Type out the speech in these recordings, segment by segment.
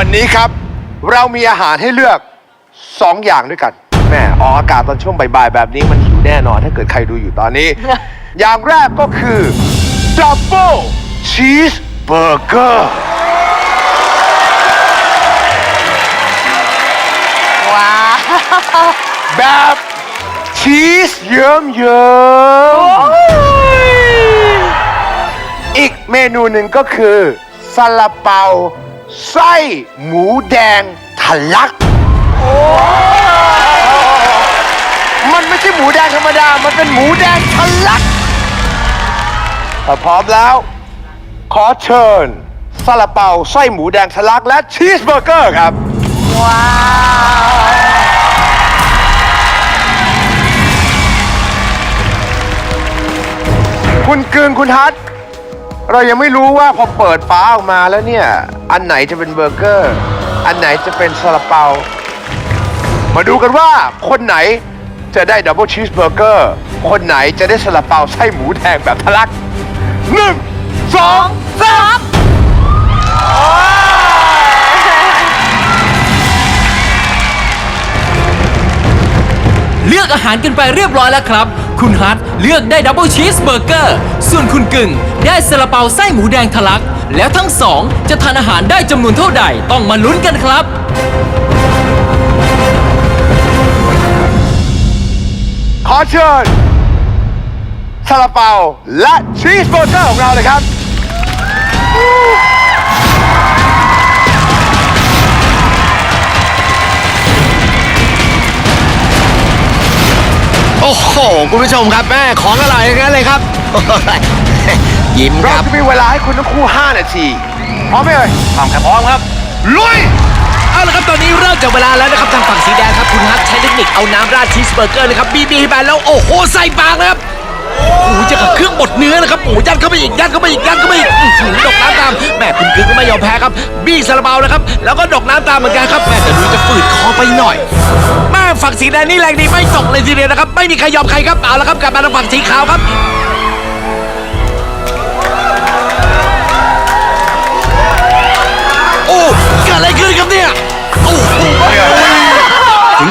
วันนี้ครับ เรามีอาหารให้เลือก 2 อย่างด้วยกันแม่ออกอากาศตอนช่วงบ่ายๆแบบนี้มันหิวแน่นอน ถ้าเกิดใครดูอยู่ตอนนี้ อย่างแรกก็คือ Double Cheeseburger ว้าวแบบชีสเยิ้มเยิ้มๆอีกเมนูหนึ่งก็คือซาลาเปา ไส้หมูแดงทะลัก มันไม่ใช่หมูแดงธรรมดา มันเป็นหมูแดงทะลักถ้าพร้อมแล้ว ขอเชิญซาลาเปาไส้หมูแดงทะลักและชีสเบอร์เกอร์ครับ ว้าว คุณกึงคุณฮัท เรายังไม่รู้ว่าพอเปิดฟ้าออกมาแล้วเนี่ย อันไหนจะเป็นเบอร์เกอร์ อันไหนจะเป็นซาลาเปา มาดูกันว่าคนไหนจะได้ดับเบิลชีสเบอร์เกอร์ คนไหนจะได้ซาลาเปาไส้หมูแดงแบบทะลักหนึ่งสองสามเลือกอาหารกันไปเรียบร้อยแล้วครับ คุณฮัทเลือกได้ดับเบิลชีสเบอร์เกอร์ ส่วนคุณกึ่ง ได้ซาลาเปาไส้หมูแดงทะลัก แล้วทั้งสองจะทานอาหารได้จำนวนเท่าใดต้องมาลุ้นกันครับ ขอเชิญซาลาเปาและชีสเบอร์เกอร์ของเราเลยครับ โอ้โห คุณผู้ชมครับแม่ของอร่อยทั้งนั้นเลยครับ ยิ้มคเรารับ จะมีเวลาให้คุณทั้งคู่ 5 นาที พร้อมไหมเอ่ยพร้อมครับพร้อมครับ ลุย เอาละครับตอนนี้เริ่มจากเวลาแล้วนะครับทางฝั่งสีแดงครับคุณฮัทใช้เทคนิคเอาน้ำราดชีสเบอร์เกอร์นะครับบีบีให้แบนแล้วโอ้โหใส่ปากนะครับโอ้โหจะกับเครื่องบดเนื้อนะครับโอ้โหยัดเข้าไปอีกยัดเข้าไปอีกยัดเข้าไปอีกอื้อหือดกน้ำตามแม่คุณกึ้งก็ไม่ยอมแพ้ครับบี้ซาลาเปานะครับแล้วก็ดกน้ำตามเหมือนกันครับแม่แต่ดูจะฝืดคอไปหน่อยแม่ฝั่งสีแดงนี่แรงดีไม่ตกเลยทีเดียวนะครับไม่มีใครยอมใครครับเอาละครับกลับมาทางฝั่งสีขาวครับ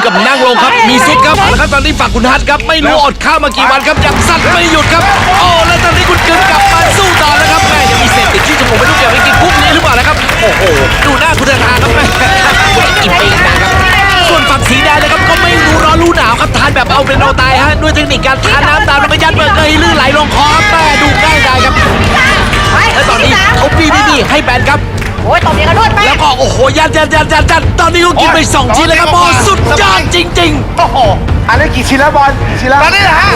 กับนั่งลงครับ มีซุดครับเอาละครับตอนนี้ฝั่งคุณฮัทครับ ไม่รู้อดข้าวมากี่วันครับยังสั่นไม่หยุดครับ โอ้แล้วตอนนี้คุณกึ่งกลับมาสู้ต่อแล้วครับแม่ยังมีเศษติดที่จมูกไม่รู้เกี่ยวกับกินพรุ่งนี้หรือเปล่านะครับโอ้โหดูหน้าคุณธนาครับแม่กินไปอีกนะครับส่วนฝั่งสีแดงนะครับก็ไม่รู้ร้อนรู้หนาวครับทานแบบเอาเป็นเอาตายฮะด้วยเทคนิคการทานน้ำตามแล้วก็ยัดเบอร์เกอร์ให้ลื่นไหลลงคอครับแม่ดูง่ายดายครับและตอนนี้เขาบีบีบีให้แบนครับ โอ้ยตบอย่างกันรวดไปแล้วก็โอ้โหยัดยัดยัดยัดยัดตอนนี้เขากินไปสองชิ้นเลยครับโอ้สุดยอดจริง โอ้โหอันนี้กี่ชิ้นแล้วบอลกี่ชิ้นแล้วตอนนี้นะฮะ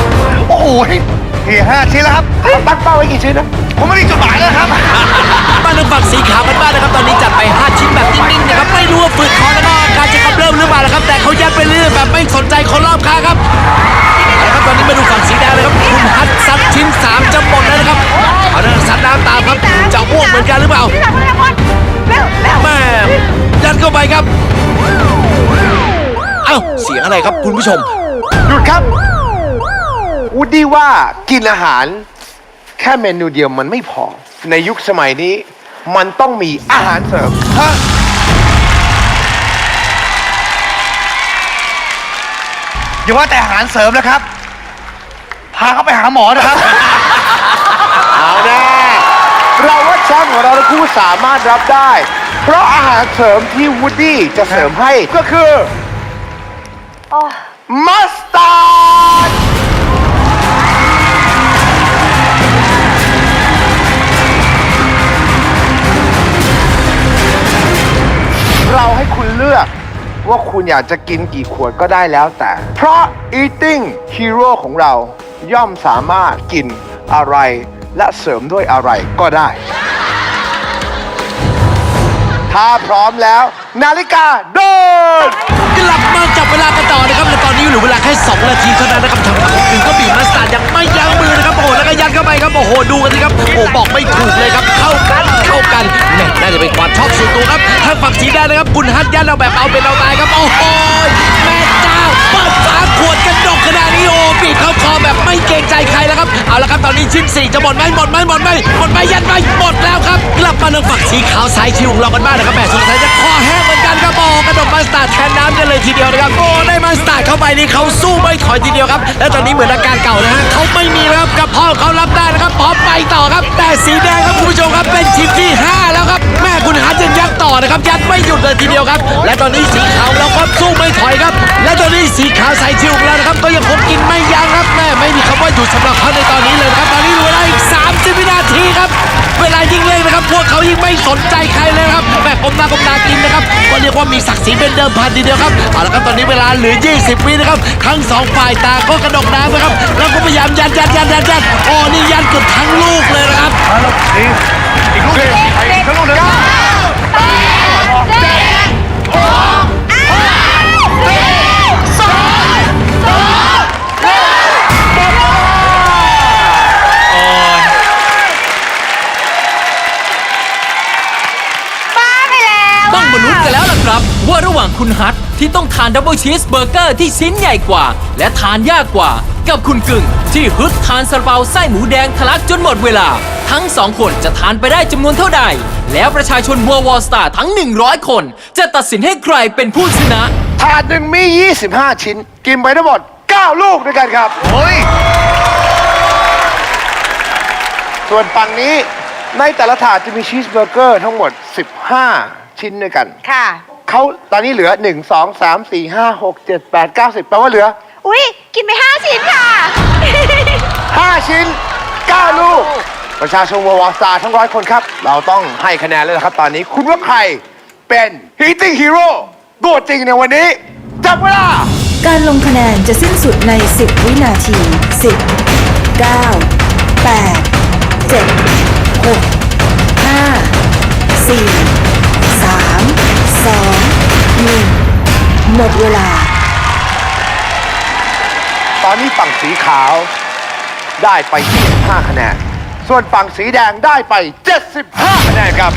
โอ้โหที่ห้าชิ้นแล้วครับตั้งเป้าไว้กี่ชิ้นนะผมไม่ได้จดหมายแล้วครับๆมาทางฝั่งสีขาวกันบ้างนะครับตอนนี้จัดไป 5 ชิ้นแบบนิ่งๆนะครับไม่รู้ว่าฝืดคอแล้วก็อาการจะกำเริบหรือเปล่านะครับแต่เขายัดไปเรื่อยแบบไม่สนใจคนรอบข้างครับเอาละครับตอนนี้มาดูฝั่งสีแดงเลยครับคุณฮัทซัดชิ้น 3 จะหมดแล้วนะครับ อ้าเสียงอะไรครับคุณผู้ชม หยุดครับวูดดี้ว่ากินอาหาร แค่เมนูเดียวมันไม่พอ ในยุคสมัยนี้ มันต้องมีอาหารเสริมฮะอย่าว่าแต่อาหารเสริมนะครับ พาเขาไปหาหมอนะครับ เอาแน่เราว่าแชมป์ของเราทั้งคู่สามารถรับได้ เพราะอาหารเสริมที่วูดดี้จะเสริมให้ก็คือโอ้ มัสตาร์ดเราให้คุณเลือกว่าคุณอยากจะกินกี่ขวดก็ได้แล้วแต่ เพราะ Eating Hero ของเราย่อมสามารถกินอะไร และเสริมด้วยอะไรก็ได้ ถ้าพร้อมแล้ว นาฬิกาโดนกลับมาจับเวลากันต่อนะครับและตอนนี้เหลือเวลาแค่ 2 นาทีเท่านั้นนะครับทางฝั่งหนึ่งก็บีบมาสตาร์ยังไม่ยั้งมือนะครับโอ้โหแล้วก็ ยัดเข้าไปครับโอ้โหดูกันสิครับโอ้บอกไม่ถูกเลยครับเข้ากันเข้ากันแม่น่าจะเป็นความชอบส่วนตัวครับทางฝั่งสีแดงนะครับคุณฮัทยัดเอาแบบเอาเป็นเอาตายครับโอ้โหแม่เจ้าเปิดฝาขวดกันดกขนาดนี้โอ้บีบเข้าคอแบบไม่เกรงใจใครแล้วครับเอาละครับตอนนี้ชิ้นสี่จะหมดไหมหมดไหมหมดไหมหมดไหมยันไหมหมดแล้วครับ กลับมาทางฝั่งสีขาวสายชิวของเรากันบ้างนะครับแหมสงสัยจะคอแห้งเหมือนกันครับโอ้กระโดดมาสตาร์ทแทนน้ำกันเลยทีเดียวนะครับโอ้ได้มาสตาร์ทเข้าไปนี่เขาสู้ไม่ถอยทีเดียวครับ และตอนนี้เหมือนอาการเก่านะฮะเขาไม่มีแล้วครับกับพ่อเขารับได้นะครับพอไปต่อครับ แต่สีแดงครับคุณผู้ชมครับเป็นชิปที่ห้าแล้วครับแม่คุณหาจะยัดต่อนะครับยัดไม่หยุดเลยทีเดียวครับ และตอนนี้สีขาวเราก็สู้ไม่ถอยครับ และตอนนี้สีขาวสายชิวของเรานะครับก็ยังคงกินไม่ยั้งครับแม่ไม่มีคำว่าหยุดสำหรับเขาในตอนนี้เลยครับตอนนี้เหลือเวลาอีก 30 วินาทีครับ เวลายิ่งเล่นนะครับ พวกเขายิ่งไม่สนใจใครเลยนะครับแม่กลมหน้ากลมตากินนะครับก็เรียกว่ามีศักดิ์ศรีเป็นเดิมพันทีเดียวครับเอาละครับตอนนี้เวลาเหลือ 20วินะครับทั้งสองฝ่ายต่างก็กระดกน้ำนะครับแล้วก็พยายามยัดยัดยัดยัดยัดโอ้นี่ยัดเกือบทั้งลูกเลยนะครับมาแล้วอีกอีกลูกหนึงอีกลูกหนึงบ้ คุณฮัทที่ต้องทานดับเบิลชีสเบอร์เกอร์ที่ชิ้นใหญ่กว่า และทานยากกว่า กับคุณกึ่ง ที่ฮึดทานซาลาเปาไส้หมูแดงทะลักจนหมดเวลา ทั้งสองคนจะทานไปได้จำนวนเท่าใด แล้วประชาชนวัววอลสตาร์ทั้ง 100 คน จะตัดสินให้ใครเป็นผู้ชนะ ถาดหนึ่งมี 25 ชิ้น กินไปทั้งหมด 9 ลูกด้วยกันครับ เฮ้ย ส่วนฝั่งนี้ในแต่ละถาดจะมีชีสเบอร์เกอร์ทั้งหมด 15 ชิ้นด้วยกัน ค่ะ เขาตอนนี้เหลือ1 2 3 4 5 6 7 8 9 10แปลว่าเหลืออุ้ยกินไปห้าชิ้นค่ะ5ชิ้น9ลูก ประชาชนวอลสตาร์ทั้งร้อยคนครับ เราต้องให้คะแนนเลยนะครับ ตอนนี้คุณว่าใครเป็น Hitting Hero ตัวจริงในวันนี้ จับเวลา การลงคะแนนจะสิ้นสุดใน 10 วินาที 10 9 8 7 6 หมดเวลา ตอนนี้ฝั่งสีขาวได้ไป25คะแนน ส่วนฝั่งสีแดงได้ไป 75 คะแนนครับ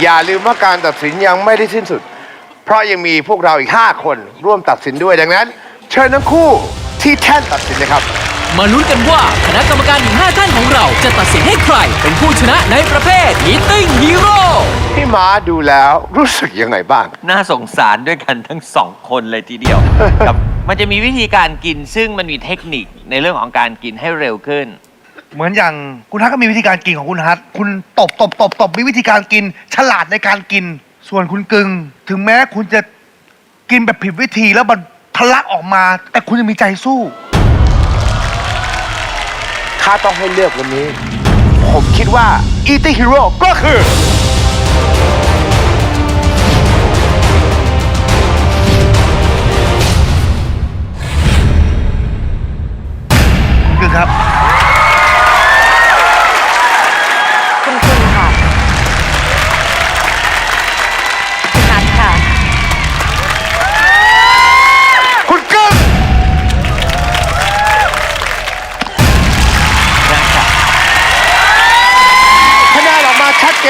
อย่าลืมว่าการตัดสินยังไม่ได้สิ้นสุด เพราะยังมีพวกเราอีก 5 คนร่วมตัดสินด้วยดังนั้น เชิญทั้งคู่ที่แท่นตัดสินนะครับ มาลุ้นกันว่าคณะกรรมการถึง5ท่านของเรา จะตัดสินให้ใคร เป็นผู้ชนะในประเภท Eating Hero พี่ม้าดูแล้วรู้สึกยังไงบ้าง น่าสงสารด้วยกันทั้งสองคนเลยทีเดียวกับ มันจะมีวิธีการกินซึ่งมันมีเทคนิคในเรื่องของการกินให้เร็วขึ้น เหมือนอย่างคุณฮัทก็มีวิธีการกินของคุณฮัทคุณตบตบตบตบมีวิธีการกิน ฉลาดในการกิน ส่วนคุณกึง ถึงแม้คุณจะกินแบบผิดวิธีแล้วมันทะลักออกมา แต่คุณยังมีใจสู้ ถ้าต้องให้เลือกวันนี้ ผมคิดว่าอีต h ฮีโร่ก็คือ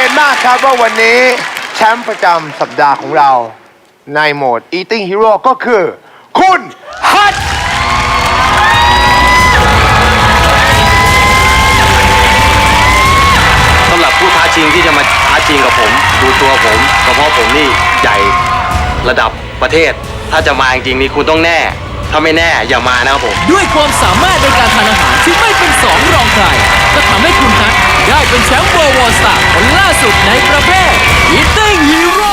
จนมากครับว่าวันนี้แชมป์ประจำสัปดาห์ของเราในโหมด Eating Hero ก็คือ คุณฮัทสำหรับผู้ท้าชิงที่จะมาท้าชิงกับผม ดูตัวผมกระเพาะผมนี่ใหญ่ระดับประเทศ ถ้าจะมาจริงๆนี่คุณต้องแน่ ถ้าไม่แน่อย่ามานะครับผม ด้วยความสามารถในการทานอาหารที่ไม่เป็นสองรองใครก็ทำให้คุณฮัทได้เป็นแชมป์ อลสตาร์คนล่าสุดในประเภท Eating Hero